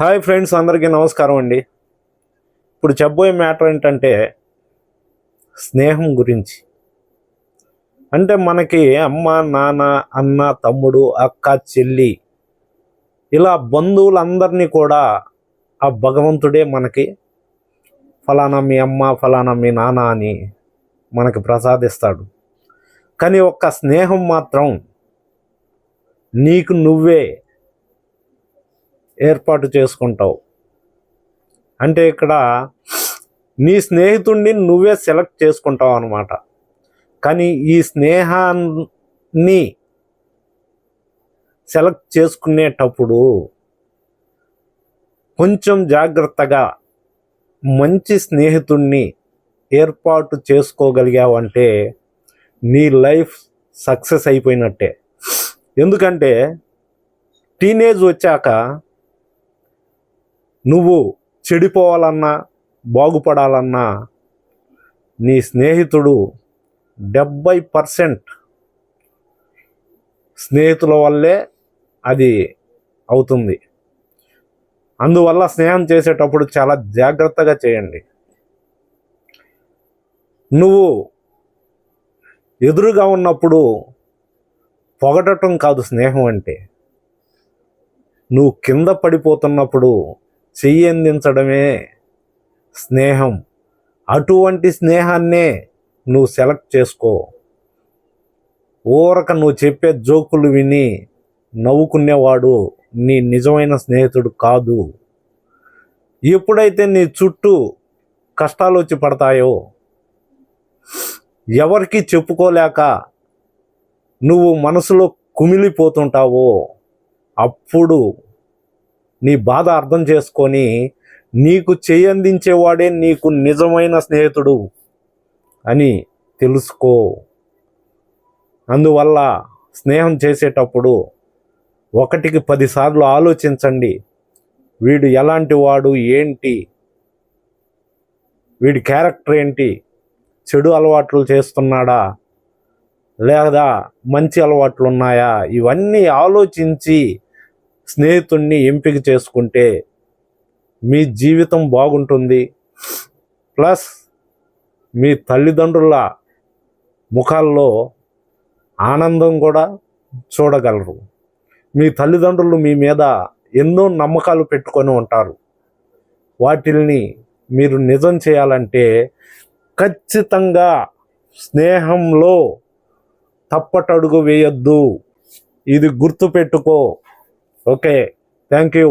Hi friends అందరికీ నమస్కారం అండి. ఇప్పుడు చెప్పబోయే మ్యాటర్ ఏంటంటే స్నేహం గురించి. అంటే మనకి అమ్మ నాన్న అన్న తమ్ముడు అక్క చెల్లి ఇలా బంధువులందరినీ కూడా ఆ భగవంతుడే మనకి. ఫలానా మీ అమ్మ ఫలానా మీ నాన్న అని మనకి ప్రసాదిస్తాడు. కానీ ఒక్క స్నేహం మాత్రం నీకు నువ్వే ఏర్పాటు చేసుకుంటావు. అంటే ఇక్కడ నీ స్నేహితుడిని నువ్వే సెలెక్ట్ చేసుకుంటావు అనమాట కానీ ఈ స్నేహాన్ని సెలెక్ట్ చేసుకునేటప్పుడు కొంచెం జాగ్రత్తగా మంచి స్నేహితుణ్ణి ఏర్పాటు చేసుకోగలిగావంటే నీ లైఫ్ సక్సెస్ అయిపోయినట్టే. ఎందుకంటే టీనేజ్ వచ్చాక నువ్వు చెడిపోవాలన్నా బాగుపడాలన్నా నీ స్నేహితుడు డెబ్బై పర్సెంట్ స్నేహితుల వల్లే అది అవుతుంది. అందువల్ల స్నేహం చేసేటప్పుడు చాలా జాగ్రత్తగా చేయండి. నువ్వు ఎదురుగా ఉన్నప్పుడు పొగడటం కాదు స్నేహం అంటే. నువ్వు కింద పడిపోతున్నప్పుడు చెయ్యి అందించడమే స్నేహం. అటువంటి స్నేహాన్నే నువ్వు సెలెక్ట్ చేసుకో. ఊరక నువ్వు చెప్పే జోకులు విని నవ్వుకునేవాడు నీ నిజమైన స్నేహితుడు కాదు. ఎప్పుడైతే నీ చుట్టూ కష్టాలు వచ్చి పడతాయో ఎవరికి చెప్పుకోలేక నువ్వు మనసులో కుమిలిపోతుంటావో అప్పుడు నీ బాధ అర్థం చేసుకొని నీకు చేయందించేవాడే నీకు నిజమైన స్నేహితుడు అని తెలుసుకో. అందువల్ల స్నేహం చేసేటప్పుడు ఒకటికి పదిసార్లు ఆలోచించండి. వీడు ఎలాంటి వాడు ఏంటి వీడి క్యారెక్టర్ ఏంటి చెడు అలవాట్లు చేస్తున్నాడా లేదా మంచి అలవాట్లు ఉన్నాయా ఇవన్నీ ఆలోచించి స్నేహితుణ్ణి ఎంపిక చేసుకుంటే మీ జీవితం బాగుంటుంది. ప్లస్ మీ తల్లిదండ్రుల ముఖాల్లో ఆనందం కూడా చూడగలరు. మీ తల్లిదండ్రులు మీ మీద ఎన్నో నమ్మకాలు పెట్టుకొని ఉంటారు. వాటిల్ని మీరు నిజం చేయాలంటే ఖచ్చితంగా స్నేహంలో తప్పటడుగు వేయొద్దు. ఇది గుర్తుపెట్టుకో. Okay thank you